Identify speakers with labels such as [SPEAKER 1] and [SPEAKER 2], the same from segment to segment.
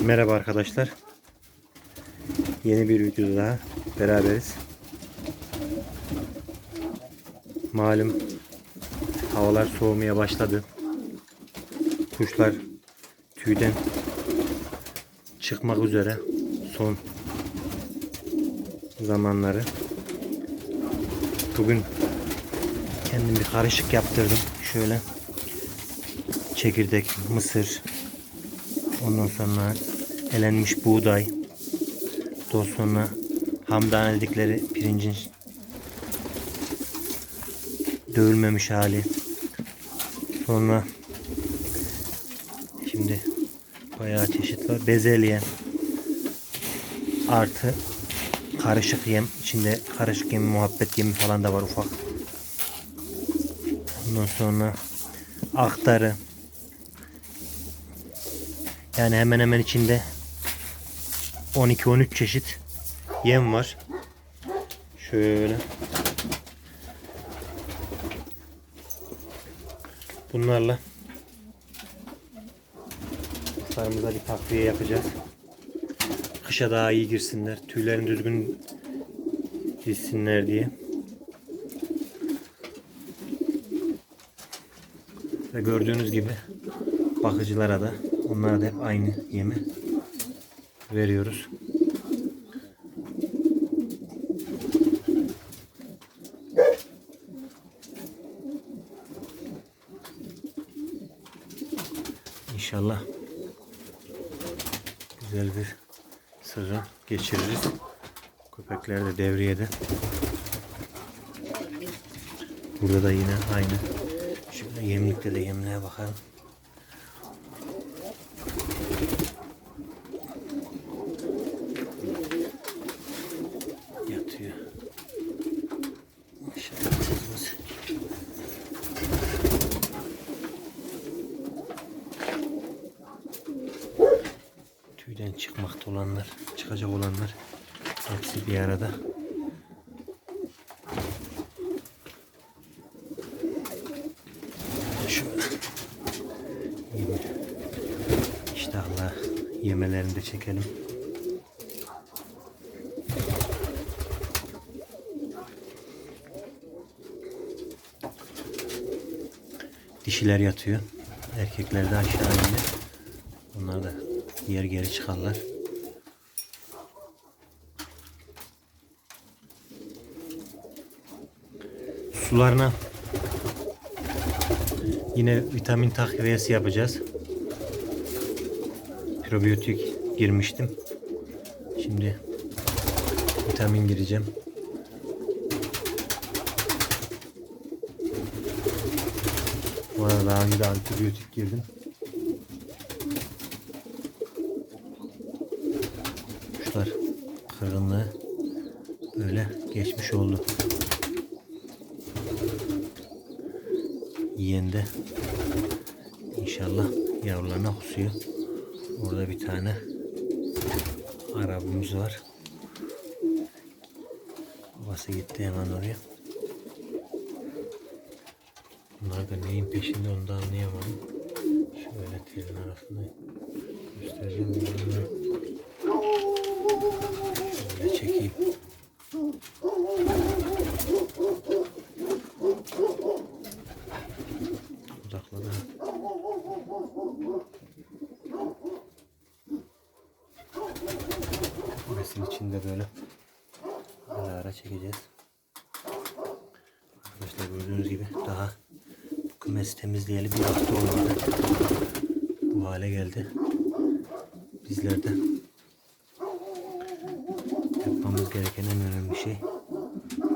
[SPEAKER 1] Merhaba arkadaşlar. Yeni bir videoda daha beraberiz. Malum havalar soğumaya başladı. Kuşlar tüyden çıkmak üzere son zamanları. Bugün kendim bir karışık yaptırdım. Şöyle çekirdek, mısır, ondan sonra elenmiş buğday, daha sonra hamdan dedikleri pirincin dövülmemiş hali. Sonra şimdi bayağı çeşit var. Bezelye artı karışık yem. içinde karışık yem, muhabbet yemi falan da var ufak. Ondan sonra aktarı. Yani hemen hemen içinde 12-13 çeşit yem var. Şöyle. Bunlarla kuşlarımıza bir takviye yapacağız. Kışa daha iyi girsinler. Tüylerini düzgün dizsinler diye. Ve gördüğünüz gibi bakıcılara da onlara da hep aynı yemi veriyoruz. İnşallah güzel bir sezon geçiririz. Köpekler de devriyede. Burada da yine aynı. Şöyle yemlikte de yemliğe bakalım. Yatıyor. Maşallah kızımız. Tüyden çıkmakta olanlar, çıkacak olanlar hepsi bir arada. Şöyle. Yeme. İştahla yemelerini de çekelim. Dişiler yatıyor. Erkekler de aşağı indi. Yer geri çıkarlar. Sularına yine vitamin takviyesi yapacağız. Probiyotik girmiştim. Şimdi vitamin gireceğim. Bu arada daha önce de antibiyotik girdim. Kuşlar kırgınlığı böyle geçmiş oldu. Yiyen inşallah yavrularına kusuyor. Orada bir tane arabamız var. Babası gitti hemen oraya. Bunlar da neyin peşinde onu da anlayamadım. Şöyle telin arasında göstereceğim. Bunları Şöyle çekeyim. Uzakladı. ha. Resim içinde böyle ara ara çekeceğiz. Arkadaşlar gördüğünüz gibi daha kümesi temizleyeli bir hafta olmadı. Bu hale geldi. Bizler de yapmamız gereken en önemli şey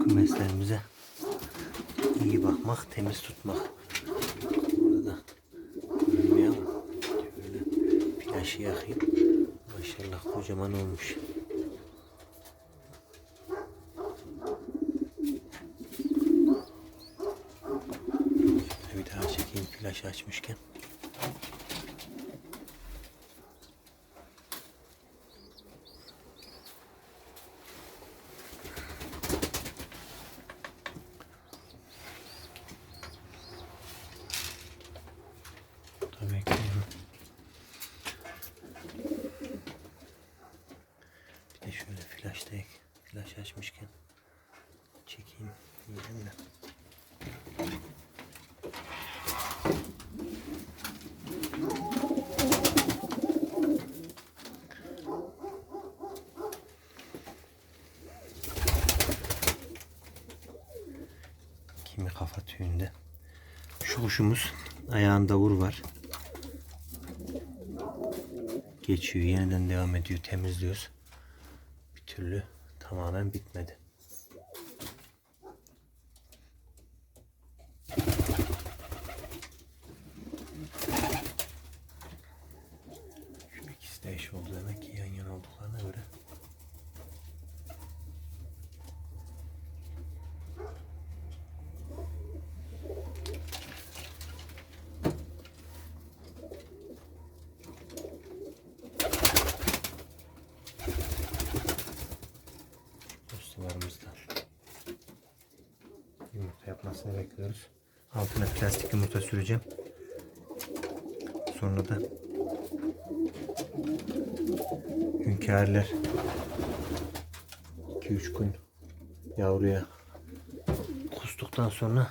[SPEAKER 1] kümeslerimize iyi bakmak, temiz tutmak. Burada da görünmüyor ama şöyle flaşı yakayım. Maşallah kocaman olmuş. Bir daha flaşı açmışken. Ki. flaştayık. Flaş açmışken çekeyim. Yiyelim de. Kuşumuz ayağında vur var. Geçiyor. Yeniden devam ediyor. Temizliyoruz. Bir türlü tamamen bitmedi. Şu ikisi de eş oldu demek ki yan yana olduklarına göre. Yapmasını bekliyoruz. Altına plastik yumurta süreceğim. Sonra da hünkârlar 2-3 gün yavruya kustuktan sonra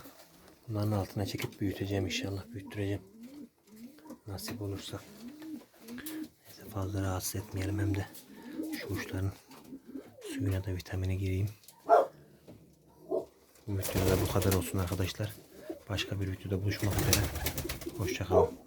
[SPEAKER 1] bunların altına çekip büyüteceğim inşallah büyüttüreceğim. Nasip olursa. Neyse fazla rahatsız etmeyelim hem de şu uçların suyuna da vitamini gireyim. Bu videoda bu kadar olsun arkadaşlar. Başka bir videoda buluşmak üzere. Hoşçakalın.